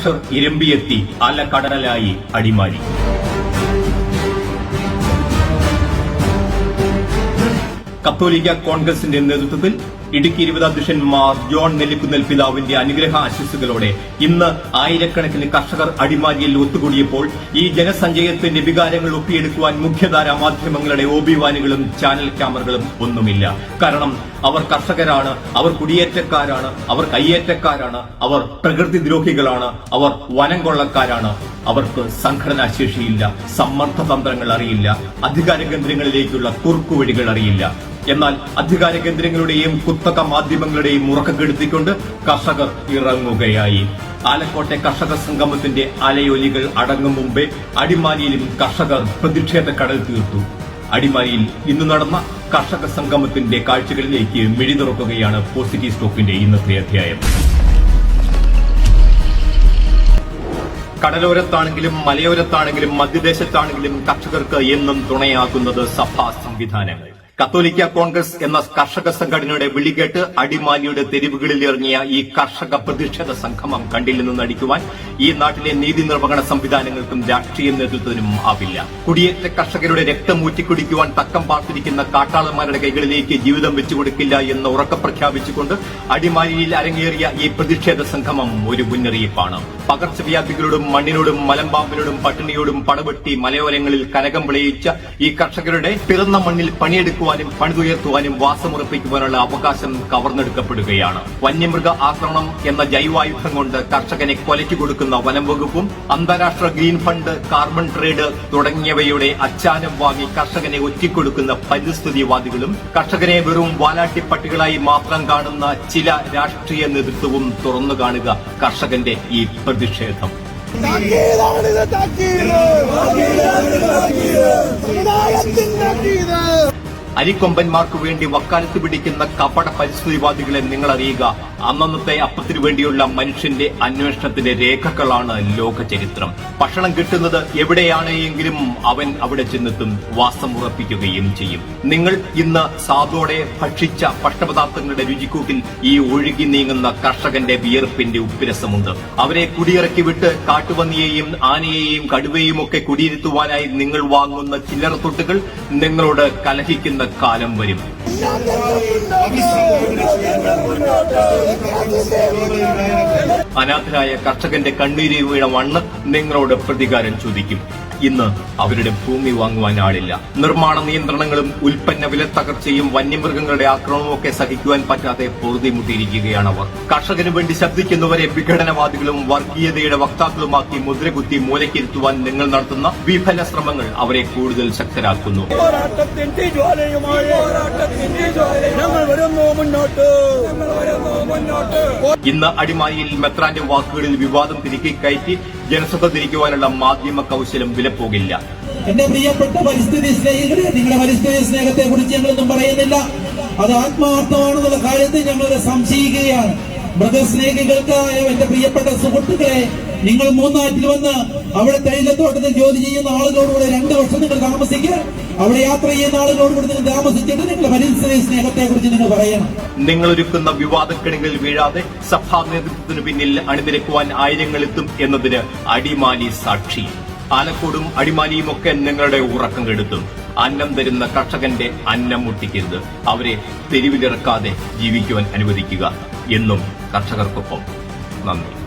കഷർ ഇരമ്പിയെത്തി അലകടലായി അടിമാലി. കത്തോലിക്ക കോൺഗ്രസിന്റെ നേതൃത്വത്തിൽ ഇടുക്കി ഇരുപതാധ്യക്ഷൻ മാർ ജോൺ നെല്ലിക്കുന്നൽ പിതാവിന്റെ അനുഗ്രഹ ആശംസകളോടെ ഇന്ന് ആയിരക്കണക്കിന് കർഷകർ അടിമാലിയിൽ ഒത്തുകൂടിയപ്പോൾ ഈ ജനസഞ്ചയത്തിന്റെ വികാരങ്ങൾ ഒപ്പിയെടുക്കുവാൻ മുഖ്യധാരാ മാധ്യമങ്ങളുടെ ഓബിവാനുകളും ചാനൽ ക്യാമറകളും ഒന്നുമില്ല. കാരണം അവർ കർഷകരാണ് അവർ കുടിയേറ്റക്കാരാണ് അവർ കയ്യേറ്റക്കാരാണ് അവർ പ്രകൃതി ദ്രോഹികളാണ് അവർ വനം കൊള്ളക്കാരാണ് അവർക്ക് സംഘടനാ ശേഷിയില്ല സമ്മർദ്ദ തന്ത്രങ്ങൾ അറിയില്ല അധികാര കേന്ദ്രങ്ങളിലേക്കുള്ള കുറുക്കുവഴികൾ അറിയില്ല. എന്നാൽ അധികാര കേന്ദ്രങ്ങളുടെയും കുത്തക മാധ്യമങ്ങളുടെയും മുറക്കെടുത്തിക്കൊണ്ട് കർഷകർ ഇറങ്ങുകയായി. ആലക്കോട്ടെ കർഷക സംഗമത്തിന്റെ അലയൊലികൾ അടങ്ങും മുമ്പേ അടിമാലിയിലും കർഷകർ പ്രതിഷേധ കടൽ തീർത്തു. അടിമാലിയിൽ ഇന്ന് നടന്ന കർഷക സംഗമത്തിന്റെ കാഴ്ചകളിലേക്ക് മിഴിതുറക്കുകയാണ് പോസിറ്റീവ് സ്റ്റോക്കിന്റെ ഇന്നത്തെ അധ്യായം. കടലോരത്താണെങ്കിലും മലയോരത്താണെങ്കിലും മധ്യദേശത്താണെങ്കിലും കർഷകർക്ക് എന്നും തുണയാകുന്നത് സഭാ സംവിധാനങ്ങൾ. കത്തോലിക്ക കോൺഗ്രസ് എന്ന കർഷക സംഘടനയുടെ വിളികേട്ട് അടിമാലിയുടെ തെരുവുകളിൽ ഇറങ്ങിയ ഈ കർഷക പ്രതിഷേധ സംഗമം കണ്ടില്ലെന്ന് നടിക്കുവാൻ ഈ നാട്ടിലെ നീതി നിർവഹണ സംവിധാനങ്ങൾക്കും രാഷ്ട്രീയ നേതൃത്വത്തിനും ആവില്ല. കുടിയേറ്റ കർഷകരുടെ രക്തം ഊറ്റിക്കുടിക്കുവാൻ തക്കം പാർത്തിരിക്കുന്ന കാട്ടാളന്മാരുടെ കൈകളിലേക്ക് ജീവിതം വെച്ചുകൊടുക്കില്ല എന്ന് ഉറക്കെ പ്രഖ്യാപിച്ചുകൊണ്ട് അടിമാലിയിൽ അരങ്ങേറിയ ഈ പ്രതിഷേധ സംഗമം ഒരു മുന്നറിയിപ്പാണ്. പകർച്ചവ്യാധികളോടും മണ്ണിനോടും മലമ്പാമ്പിനോടും പട്ടിണിയോടും പടവെട്ടി മലയോരങ്ങളിൽ കനകം വിളയിച്ച ഈ കർഷകരുടെ പിറന്ന മണ്ണിൽ പണിയെടുക്കുവാനും പണിതുയർത്തുവാനും വാസമുറപ്പിക്കുവാനുള്ള അവകാശം കവർന്നെടുക്കപ്പെടുകയാണ്. വന്യമൃഗ ആക്രമണം എന്ന ജൈവായുധം കൊണ്ട് കർഷകനെ കൊലയ്ക്ക് കൊടുക്കുന്ന വനം വകുപ്പും അന്താരാഷ്ട്ര ഗ്രീൻ ഫണ്ട് കാർബൺ ട്രേഡ് തുടങ്ങിയവയുടെ അച്ചാനം വാങ്ങി കർഷകനെ ഒറ്റിക്കൊടുക്കുന്ന പരിസ്ഥിതിവാദികളും കർഷകനെ വെറും വാലാട്ടിപ്പട്ടികളായി മാത്രം കാണുന്ന ചില രാഷ്ട്രീയ നേതൃത്വവും തുറന്നു കാണുക കർഷകന്റെ ഈ പ്രതിഷേധം. താക്കീതാണിത് താക്കീത് സമുദായത്തിന്റെ താക്കീത് അരിക്കൊമ്പന്മാർക്ക് വേണ്ടി വക്കാലത്ത് പിടിക്കുന്ന കപട പരിസ്ഥിതിവാദികളെ നിങ്ങൾ അറിയുക അന്നന്നത്തെ അപ്പത്തിനു വേണ്ടിയുള്ള മനുഷ്യന്റെ അന്വേഷണത്തിന്റെ രേഖകളാണ് ലോകചരിത്രം. ഭക്ഷണം കിട്ടുന്നത് എവിടെയാണെങ്കിലും അവൻ അവിടെ ചെന്നെത്തും വാസം ഉറപ്പിക്കുകയും ചെയ്യും. നിങ്ങൾ ഇന്ന് സാധോടെ ഭക്ഷിച്ച ഭക്ഷണപദാർത്ഥങ്ങളുടെ രുചിക്കൂട്ടിൽ ഈ ഒഴുകി നീങ്ങുന്ന കർഷകന്റെ വിയർപ്പിന്റെ ഉപ്പിരസമുണ്ട്. അവരെ കുടിയിറക്കി വിട്ട് കാട്ടുപന്നിയെയും ആനയെയും കടുവയും ഒക്കെ കുടിയിരുത്തുവാനായി നിങ്ങൾ വാങ്ങുന്ന ചില്ലറ തൊട്ടുകൾ നിങ്ങളോട് കലഹിക്കുന്ന കാലം വരും. الله അനാഥരായ കർഷകന്റെ കണ്ണീരി വീണ മണ്ണ് നിങ്ങളോട് പ്രതികാരം ചോദിക്കും. ഇന്ന് അവരുടെ ഭൂമി വാങ്ങുവാൻ ആളില്ല. നിർമ്മാണ നിയന്ത്രണങ്ങളും ഉൽപ്പന്ന വില തകർച്ചയും വന്യമൃഗങ്ങളുടെ ആക്രമണവും ഒക്കെ സഹിക്കുവാൻ പറ്റാതെ പൊറുതിമുട്ടിയിരിക്കുകയാണ് അവർ. കർഷകന് വേണ്ടി ശബ്ദിക്കുന്നവരെ വിഘടനവാദികളും വർഗീയതയുടെ വക്താക്കളുമാക്കി മുദ്രകുത്തി മൂലക്കിരുത്തുവാൻ നിങ്ങൾ നടത്തുന്ന വിഫല ശ്രമങ്ങൾ അവരെ കൂടുതൽ ശക്തരാക്കുന്നു. ഞങ്ങൾ വരുന്നു മുന്നോട്ട്. ഇന്ന് അടിമാലിയിൽ മെത്രാന്റെ വാക്കുകളിൽ വിവാദം തിരികെ കയറ്റി ജനശ്രദ്ധ തിരിക്കുവാനുള്ള മാധ്യമ കൗശലം വിലപ്പോകില്ല. എന്റെ പ്രിയപ്പെട്ട പരിസ്ഥിതി സ്നേഹികളെ നിങ്ങളുടെ പരിസ്ഥിതി സ്നേഹത്തെ കുറിച്ച് ഞങ്ങളൊന്നും പറയുന്നില്ല. അത് ആത്മാർത്ഥമാണെന്നുള്ള കാര്യത്തിൽ ഞങ്ങൾ സംശയിക്കുകയാണ്. മൃഗസ്നേഹികൾക്കായ എന്റെ പ്രിയപ്പെട്ട സുഹൃത്തുക്കളെ നിങ്ങൾ മൂന്നാറ്റിൽ വന്ന് അവിടെ തൈലത്തോട്ടത്തിൽ ജോലി ചെയ്യുന്ന ആളുകളോടുകൂടെ രണ്ട് വർഷം നിങ്ങൾ താമസിക്കുക. അവിടെ യാത്ര ചെയ്യുന്ന ആളുകളോടുകൂടി നിങ്ങൾ താമസിച്ചിട്ട് നിങ്ങളുടെ പരിസ്ഥിതി സ്നേഹത്തെ കുറിച്ച് നിങ്ങൾ പറയണം. നിങ്ങൾ ഒരുക്കുന്ന വിവാദക്കെണികളിൽ വീഴാതെ സഭാ നേതൃത്വത്തിന് പിന്നിൽ അണിനിരക്കുവാൻ ആയിരങ്ങൾ എത്തും എന്നതിന് അടിമാലി സാക്ഷി. ആലക്കോടും അടിമാലിയും ഒക്കെ നിങ്ങളുടെ ഉറക്കം കെടുത്തും. അന്നം തരുന്ന കർഷകന്റെ അന്നം മുട്ടിക്കരുത്. അവരെ തെരുവിലിറക്കാതെ ജീവിക്കുവാൻ അനുവദിക്കുക എന്നും 납작할 것 없, 납니다.